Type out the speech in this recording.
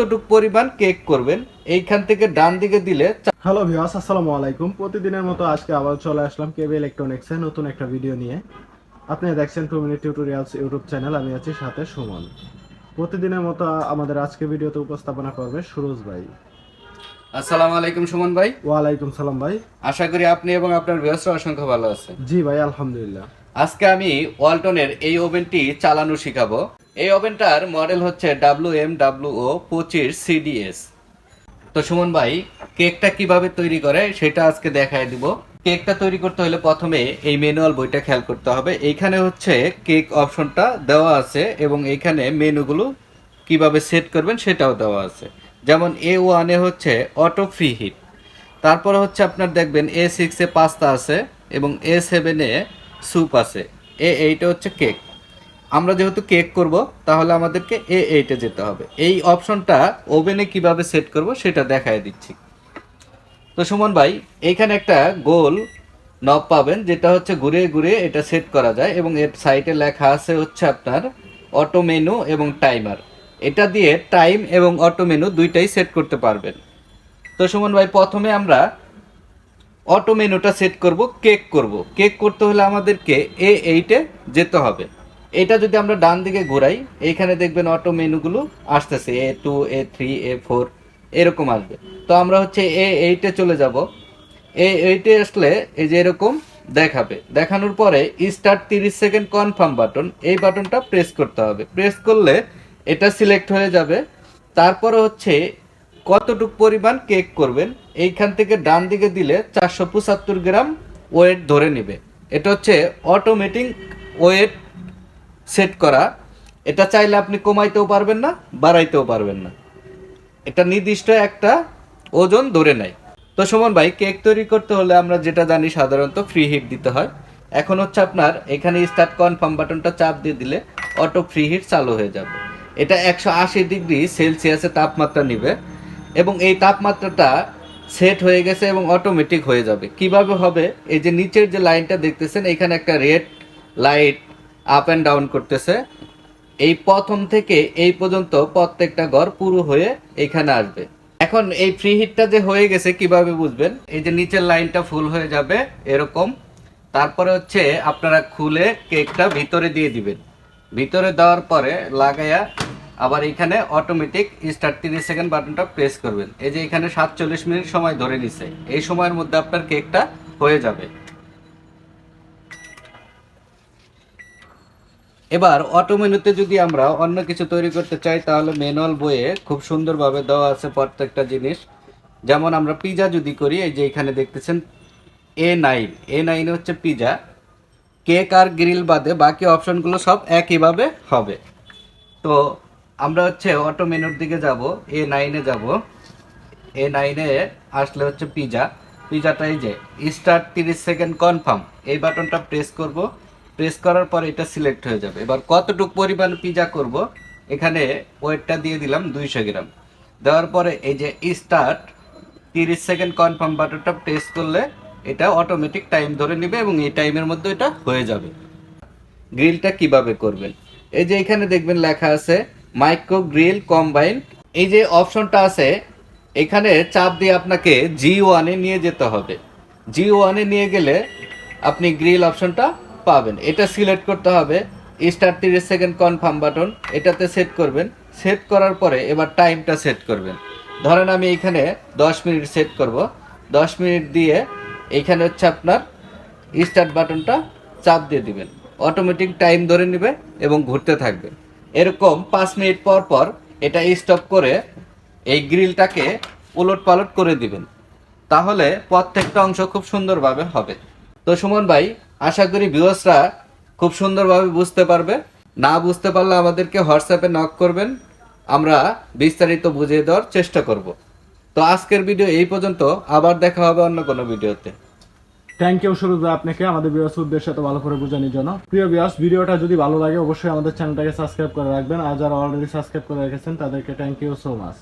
কতটুক পরিমাণ কেক করবেন এইখান থেকে ডান দিকে দিলে হ্যালো ভিউয়ার্স আসসালামু আলাইকুম। প্রতিদিনের মতো আজকে আবার চলে আসলাম কেবি ইলেকট্রনিক্সে নতুন একটা ভিডিও নিয়ে। আপনি দেখছেন two minute tutorials YouTube channel আমি আছি সাথে সুমন। প্রতিদিনের মতো আমাদের আজকে ভিডিওতে উপস্থাপনা করবে সুরজ ভাই। আসসালামু আলাইকুম সুমন ভাই। ওয়ালাইকুম সালাম ভাই। আশা করি আপনি এবং আপনার ব্যবসা অসংখ্য ভালো আছে জি ভাই আলহামদুলিল্লাহ। আজকে আমি ওয়ালটনের এই ওভেনটি চালানো শিখাবো। এই ওভেনটার মডেল হচ্ছে ডাব্লিউ এম ডাব্লিউ ও পঁচিশ সিডিএস তো সুমন ভাই, কেকটা কীভাবে তৈরি করে সেটা আজকে দেখায় দিব। কেকটা তৈরি করতে হলে প্রথমে এই ম্যানুয়াল বইটা খেয়াল করতে হবে। এইখানে হচ্ছে কেক অপশনটা দেওয়া আছে এবং এইখানে মেনুগুলো কীভাবে সেট করবেন সেটাও দেওয়া আছে। যেমন এ ওয়ানে হচ্ছে অটো ফ্রি হিট। তারপরে হচ্ছে আপনার দেখবেন এ সিক্সে পাস্তা আছে এবং এ সেভেনে স্যুপ আছে। এ এইটা হচ্ছে কেক। আমরা যেহেতু কেক করব, তাহলে আমাদেরকে এ এইটে যেতে হবে। এই অপশনটা ওভেনে কীভাবে সেট করব সেটা দেখায় দিচ্ছি। তো সুমন ভাই এইখানে একটা গোল নব পাবেন, যেটা হচ্ছে ঘুরে ঘুরে এটা সেট করা যায় এবং এর সাইটে লেখা আছে হচ্ছে আপনার অটো মেনু এবং টাইমার এটা দিয়ে টাইম এবং অটো মেনু দুইটাই সেট করতে পারবেন। তো সুমন ভাই, প্রথমে আমরা অটো মেনুটা সেট করব কেক করব। কেক করতে হলে আমাদেরকে এ এইটে যেতে হবে। এটা যদি আমরা ডান দিকে ঘোরাই, এইখানে দেখবেন অটো মেনুগুলো আসতেছে A two A three A four এরকম আসবে। তো আমরা হচ্ছে এ এইটে চলে যাব। এ এইটে আসলে এই যে এরকম দেখাবে। দেখানোর পরে স্টার্ট তিরিশ সেকেন্ড কনফার্ম বাটন এই বাটনটা প্রেস করতে হবে। প্রেস করলে এটা সিলেক্ট হয়ে যাবে। তারপরে হচ্ছে কতটুক পরিমাণ কেক করবেন, এইখান থেকে ডান দিকে দিলে চারশো পঁচাত্তর গ্রাম ওয়েট ধরে নেবে। এটা হচ্ছে অটোমেটিক ওয়েট সেট করা, এটা চাইলে আপনি কমাইতেও পারবেন না, বাড়াইতেও পারবেন না। এটা নির্দিষ্ট একটা ওজন ধরে নেয়। তো সুমন ভাই, কেক তৈরি করতে হলে আমরা যেটা জানি সাধারণত ফ্রি হিট দিতে হয়। এখন হচ্ছে আপনার, এখানে স্টার্ট কনফার্ম বাটনটা চাপ দিয়ে দিলে অটো ফ্রি হিট চালু হয়ে যাবে। এটা একশো আশি ডিগ্রি সেলসিয়াসে তাপমাত্রা নিবে এবং এই তাপমাত্রাটা সেট হয়ে গেছে এবং অটোমেটিক হয়ে যাবে। কীভাবে হবে? এই যে নিচের যে লাইনটা দেখতেছেন, এখানে একটা red light up and down করতেছে। এই প্রথম থেকে এই পর্যন্ত প্রত্যেকটা ঘর পুরো হয়ে এখানে আসবে। এখন এই ফ্রি হিটটা যে হয়ে গেছে, কীভাবে বুঝবেন? এই যে নিচের লাইনটা ফুল হয়ে যাবে এরকম। তারপরে হচ্ছে আপনারা খুলে কেকটা ভিতরে দিয়ে দিবেন। ভিতরে দেওয়ার পরে লাগাইয়া আবার এখানে অটোমেটিক স্টার্ট তিরিশ সেকেন্ড বাটনটা প্রেস করবেন। এই যে এখানে সাতচল্লিশ মিনিট সময় ধরে নিছে। এই সময়ের মধ্যে আপনার কেকটা হয়ে যাবে। এবার অটো মেনুতে যদি আমরা অন্য কিছু তৈরি করতে চাই, তাহলে ম্যানুয়াল বইয়ে খুব সুন্দরভাবে দেওয়া আছে প্রত্যেকটা জিনিস। যেমন আমরা পিজা যদি করি, এই যে এখানে দেখতেছেন এ নাইন এ নাইন হচ্ছে পিজা কেক আর গ্রিল বাদে বাকি অপশনগুলো সব একইভাবে হবে। তো আমরা হচ্ছে অটো মেনুর দিকে যাব এ নাইনে যাব এ নাইনে আসলে হচ্ছে পিজা পিজাটা এই যে স্টার্ট তিরিশ সেকেন্ড কনফার্ম এই বাটনটা প্রেস করব। প্রেস করার পর এটা সিলেক্ট হয়ে যাবে। এবার কতটুকু পরিমাণ পিজা করব, এখানে ওয়েটটা দিয়ে দিলাম দুইশো গ্রাম। দেওয়ার পরে এই যে স্টার্ট তিরিশ সেকেন্ড কনফার্ম বাটনটা প্রেস করলে এটা অটোমেটিক টাইম ধরে নেবে এবং এই টাইমের মধ্যে এটা হয়ে যাবে। গ্রিলটা কীভাবে করবেন? এই যে এখানে দেখবেন লেখা আছে মাইক্রো গ্রিল কম্বাইন এই যে অপশনটা আছে, এখানে চাপ দিয়ে আপনাকে জি ওয়ানে নিয়ে যেতে হবে। জি ওয়ানে নিয়ে গেলে আপনি গ্রিল অপশনটা পাবেন। এটা সিলেক্ট করতে হবে। স্টার তিরিশ সেকেন্ড কনফার্ম বাটন এটাতে সেট করবেন। সেট করার পরে এবার টাইমটা সেট করবেন। ধরেন আমি এখানে দশ মিনিট সেট করব। দশ মিনিট দিয়ে এইখানে হচ্ছে আপনার স্টার্ট বাটনটা চাপ দিয়ে দিবেন। অটোমেটিক টাইম ধরে নেবে এবং ঘুরতে থাকবে। এরকম পাঁচ মিনিট পর পর এটা স্টপ করে এই গ্রিলটাকে উলট পালট করে দিবেন। তাহলে প্রত্যেকটা অংশ খুব সুন্দরভাবে হবে। তো সুমন ভাই আশা করি ভিউয়ার্সরা খুব সুন্দরভাবে বুঝতে পারবে। না বুঝতে পারলে আমাদেরকে হোয়াটসঅ্যাপে নক করবেন। আমরা বিস্তারিত বুঝিয়ে দেওয়ার চেষ্টা করব। তো আজকের ভিডিও এই পর্যন্ত। আবার দেখা হবে অন্য কোনো ভিডিওতে। থ্যাংক ইউ সুরজ আপনাকে, আমাদের ভিউয়ার্স উদ্দেশ্যে তো ভালো করে বোঝানোর জন্য। প্রিয় ভিউয়ার্স ভিডিওটা যদি ভালো লাগে, অবশ্যই আমাদের চ্যানেলটাকে সাবস্ক্রাইব করে রাখবেন। আর যারা অলরেডি সাবস্ক্রাইব করে রেখেছেন, তাদেরকে থ্যাংক ইউ সো মাচ